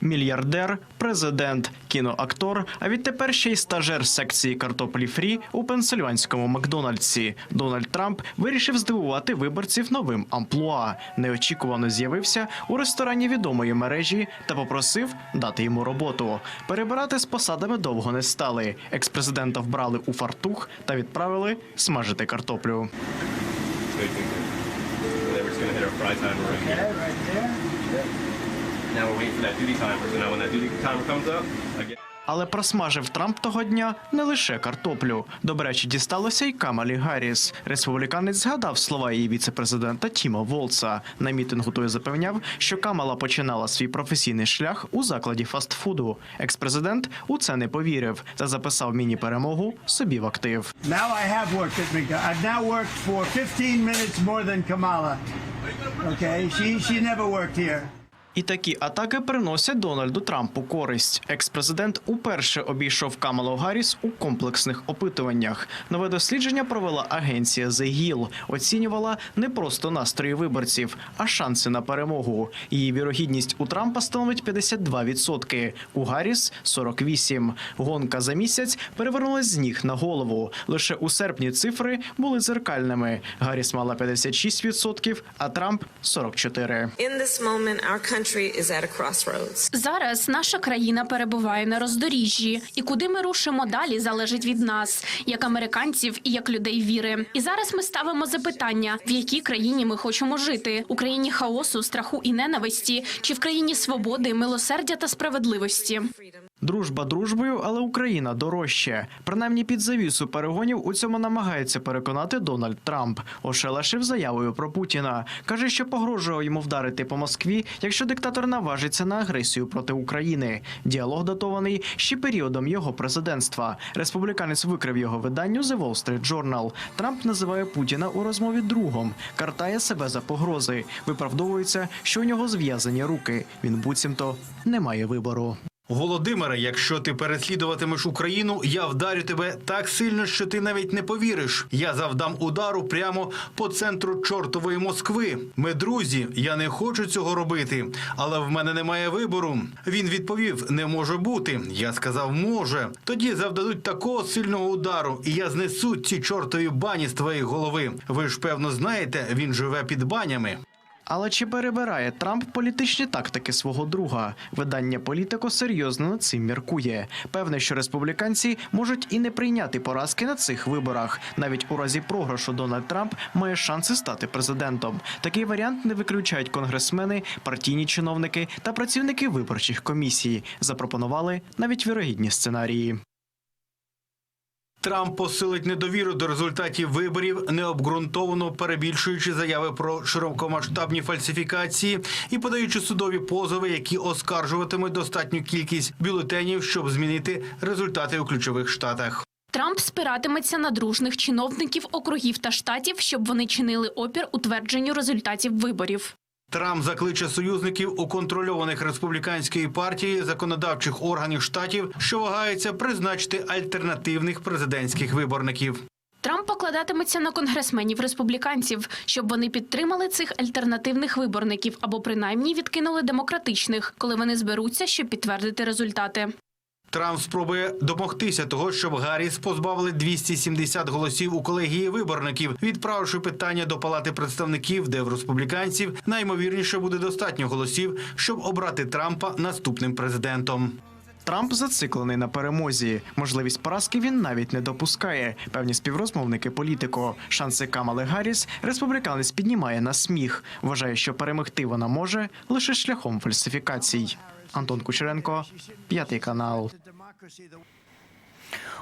Мільярдер, президент, кіноактор, а відтепер ще й стажер секції картоплі фрі у пенсильванському Макдональдсі. Дональд Трамп вирішив здивувати виборців новим амплуа. Неочікувано з'явився у ресторані відомої мережі та попросив дати йому роботу. Перебирати з посадами довго не стали. Експрезидента вбрали у фартух та відправили смажити картоплю. Але просмажив Трамп того дня не лише картоплю. До речі, дісталося й Камалі Гарріс. Республіканець згадав слова її віце-президента Тіма Волца. На мітингу той запевняв, що Камала починала свій професійний шлях у закладі фастфуду. Експрезидент у це не повірив та записав міні-перемогу собі в актив. Now I have worked at McDonald's. I've now worked for 15 minutes more than Kamala. Okay, she she never worked here. І такі атаки приносять Дональду Трампу користь. Екс-президент уперше обійшов Камалу Гарріс у комплексних опитуваннях. Нове дослідження провела агенція The Hill. Оцінювала не просто настрої виборців, а шанси на перемогу. Її вірогідність у Трампа становить 52%, у Гарріс 48%. Гонка за місяць перевернулась з ніг на голову. Лише у серпні цифри були дзеркальними. Гарріс мала 56%, а Трамп 44%. Зараз наша країна перебуває на роздоріжжі, і куди ми рушимо далі, залежить від нас, як американців і як людей віри. І зараз ми ставимо запитання: в якій країні ми хочемо жити: у країні хаосу, страху і ненависті, чи в країні свободи, милосердя та справедливості. Дружба дружбою, але Україна дорожче. Принаймні під завісу перегонів у цьому намагається переконати Дональд Трамп. Ошелешив заявою про Путіна. каже, що погрожує йому вдарити по Москві, якщо диктатор наважиться на агресію проти України. Діалог датований ще періодом його президентства. Республіканець викрив його виданню The Wall Street Journal. Трамп називає Путіна у розмові другом, картає себе за погрози. Виправдовується, що у нього зв'язані руки. Він буцімто не має вибору. Володимире, якщо ти переслідуватимеш Україну, я вдарю тебе так сильно, що ти навіть не повіриш. Я завдам удару прямо по центру чортової Москви. Ми друзі, я не хочу цього робити, але в мене немає вибору. Він відповів: не може бути. Я сказав, може. Тоді завдадуть такого сильного удару, і я знесу ці чортові бані з твоєї голови. Ви ж певно знаєте, він живе під банями. Але чи перебирає Трамп політичні тактики свого друга? Видання політико серйозно над цим міркує. Певне, що республіканці можуть і не прийняти поразки на цих виборах. Навіть у разі програшу Дональд Трамп має шанси стати президентом. Такий варіант не виключають конгресмени, партійні чиновники та працівники виборчих комісій. Запропонували навіть вірогідні сценарії. Трамп посилить недовіру до результатів виборів, необґрунтовано перебільшуючи заяви про широкомасштабні фальсифікації і подаючи судові позови, які оскаржуватимуть достатню кількість бюлетенів, щоб змінити результати у ключових штатах. Трамп спиратиметься на дружних чиновників округів та штатів, щоб вони чинили опір утвердженню результатів виборів. Трамп закличе союзників у контрольованих республіканської партії законодавчих органів штатів, що вагаються призначити альтернативних президентських виборників. Трамп покладатиметься на конгресменів республіканців, щоб вони підтримали цих альтернативних виборників або принаймні відкинули демократичних, коли вони зберуться, щоб підтвердити результати. Трамп спробує домогтися того, щоб Гарріс позбавили 270 голосів у колегії виборників, відправивши питання до палати представників, де в республіканців наймовірніше буде достатньо голосів, щоб обрати Трампа наступним президентом. Трамп зациклений на перемозі. Можливість поразки він навіть не допускає. Певні співрозмовники політико. Шанси Камали Гарріс республіканець піднімає на сміх. Вважає, що перемогти вона може лише шляхом фальсифікацій. Антон Кучеренко, п'ятий канал.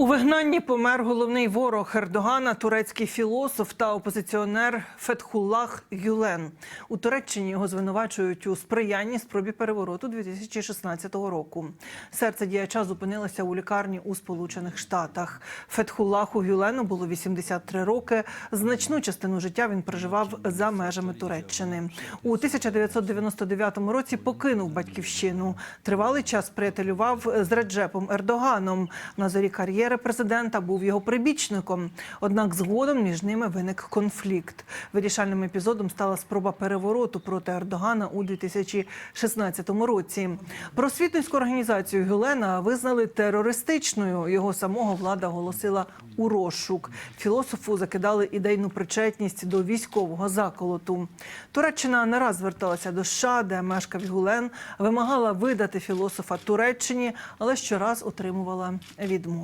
У вигнанні помер головний ворог Ердогана, турецький філософ та опозиціонер Фетхуллах Гюлен. У Туреччині його звинувачують у сприянні спробі перевороту 2016 року. Серце діяча зупинилося у лікарні у Сполучених Штатах. Фетхуллаху Гюлену було 83 роки. Значну частину життя він проживав за межами Туреччини. У 1999 році покинув батьківщину. Тривалий час приятелював з Реджепом Ердоганом. На зорі етапі кар'єри президента був його прибічником. Однак згодом між ними виник конфлікт. Вирішальним епізодом стала спроба перевороту проти Ердогана у 2016 році. Просвітницьку організацію Гюлена визнали терористичною. Його самого влада оголосила у розшук. Філософу закидали ідейну причетність до військового заколоту. Туреччина не раз зверталася до США, де мешкав Гюлен, вимагала видати філософа Туреччині, але щораз отримувала відмову.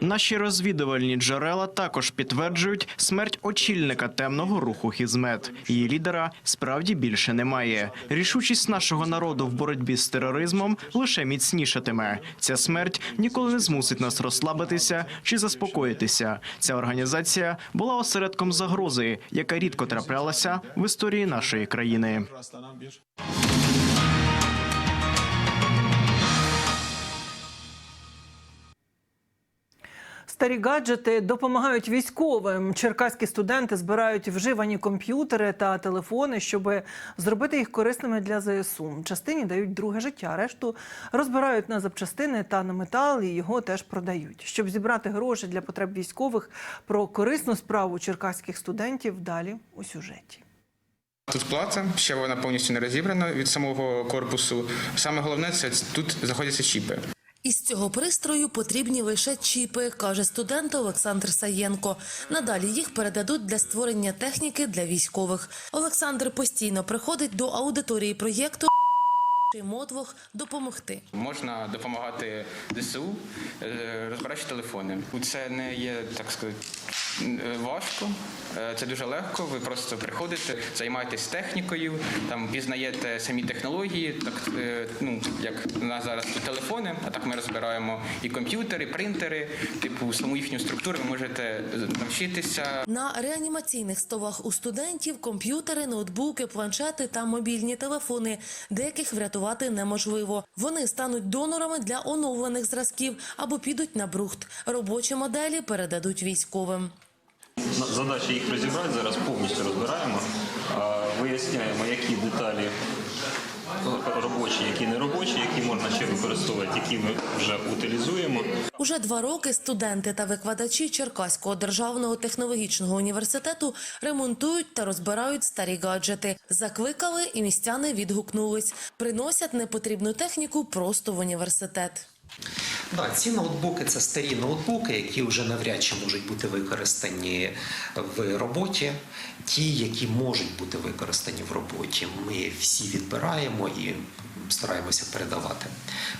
Наші розвідувальні джерела також підтверджують смерть очільника темного руху Хізмет. Її лідера справді більше немає. Рішучість нашого народу в боротьбі з тероризмом лише міцнішатиме. Ця смерть ніколи не змусить нас розслабитися чи заспокоїтися. Ця організація була осередком загрози, яка рідко траплялася в історії нашої країни. Старі гаджети допомагають військовим. Черкаські студенти збирають вживані комп'ютери та телефони, щоб зробити їх корисними для ЗСУ. Частині дають друге життя, решту розбирають на запчастини та на метал і його теж продають. Щоб зібрати гроші для потреб військових про корисну справу черкаських студентів далі у сюжеті. Тут плата, ще вона повністю не розібрана від самого корпусу. Саме головне це тут знаходяться чіпи. Із цього пристрою потрібні лише чіпи, каже студент Олександр Саєнко. Надалі їх передадуть для створення техніки для військових. Олександр постійно приходить до аудиторії проєкту Мотвох допомогти. Можна допомагати ДСУ, е, розбираючи телефони. Це не є так сказати е, важко, е, це дуже легко. Ви просто приходите, займаєтесь технікою, там пізнаєте самі технології. Так ну як у нас зараз телефони, а так ми розбираємо і комп'ютери, і принтери, типу саму їхню структуру. Ви можете навчитися На реанімаційних столах у студентів комп'ютери, ноутбуки, планшети та мобільні телефони, деяких врятувати неможливо. Вони стануть донорами для оновлених зразків або підуть на брухт. Робочі моделі передадуть військовим. Задача їх розібрати зараз повністю розбираємо, виясняємо, які деталі робочі, які не робочі, які можна ще використовувати, які ми вже утилізуємо. Уже два роки студенти та викладачі Черкаського державного технологічного університету ремонтують та розбирають старі гаджети. Закликали і містяни відгукнулись. Приносять непотрібну техніку просто в університет. Да, ці ноутбуки це старі ноутбуки, які вже навряд чи можуть бути використані в роботі. Ті, які можуть бути використані в роботі, ми всі відбираємо і стараємося передавати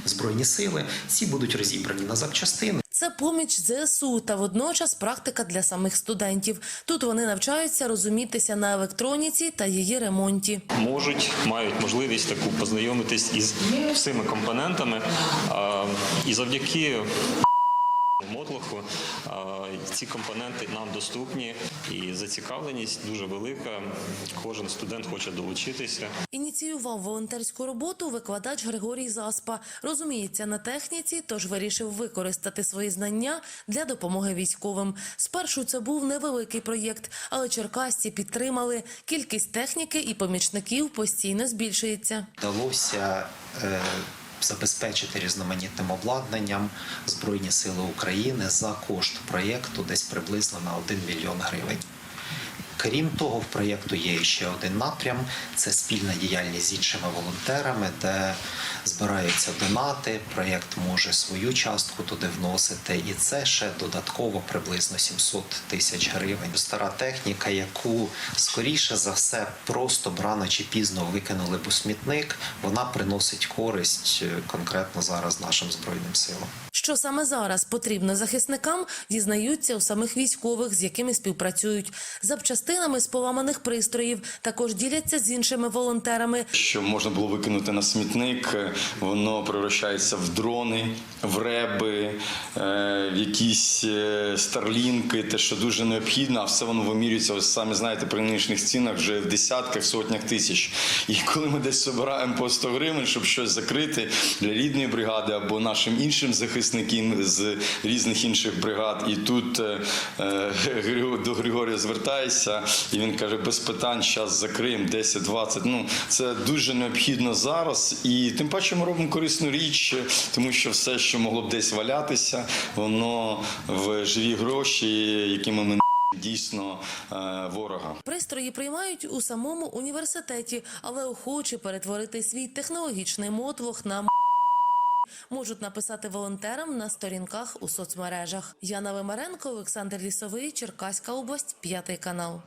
в збройні сили. Ці будуть розібрані на запчастини. Це поміч ЗСУ та водночас практика для самих студентів. Тут вони навчаються розумітися на електроніці та її ремонті. Можуть, мають можливість таку познайомитись із всіми компонентами. І завдяки мотлоху ці компоненти нам доступні і зацікавленість дуже велика. Кожен студент хоче долучитися. Ініціював волонтерську роботу викладач Григорій Заспа. Розуміється на техніці, тож вирішив використати свої знання для допомоги військовим. Спершу це був невеликий проєкт, але черкасці підтримали. Кількість техніки і помічників постійно збільшується. Вдалося е, забезпечити різноманітним обладнанням Збройні Сили України за кошт проєкту десь приблизно на 1 мільйон гривень. Крім того, в проєкту є ще один напрям це спільна діяльність з іншими волонтерами, де збираються донати. Проєкт може свою частку туди вносити, і це ще додатково приблизно 700 тисяч гривень. Стара техніка, яку скоріше за все просто рано чи пізно викинули б у смітник, вона приносить користь е, конкретно зараз нашим збройним силам. Що саме зараз потрібно захисникам, дізнаються у самих військових, з якими співпрацюють. Запчастинами з поламаних пристроїв також діляться з іншими волонтерами. Що можна було викинути на смітник, воно превращається в дрони, в реби, е, в якісь е, старлінки, те, що дуже необхідно, а все воно вимірюється, ось самі знаєте, при нинішніх цінах вже в десятках, сотнях тисяч. І коли ми десь збираємо по 100 гривень, щоб щось закрити для рідної бригади або нашим іншим захисникам, захисники з різних інших бригад. І тут е, е, до Григорія звертаєшся, і він каже: без питань, зараз закриємо 10-20. Ну це дуже необхідно зараз. І тим паче ми робимо корисну річ, тому що все, що могло б десь валятися, воно в живі гроші, якими ми дійсно е, ворога. Пристрої приймають у самому університеті, але охочі перетворити свій технологічний мотлох на. Можуть написати волонтерам на сторінках у соцмережах. Яна Вимаренко, Олександр Лісовий, Черкаська область, п'ятий канал.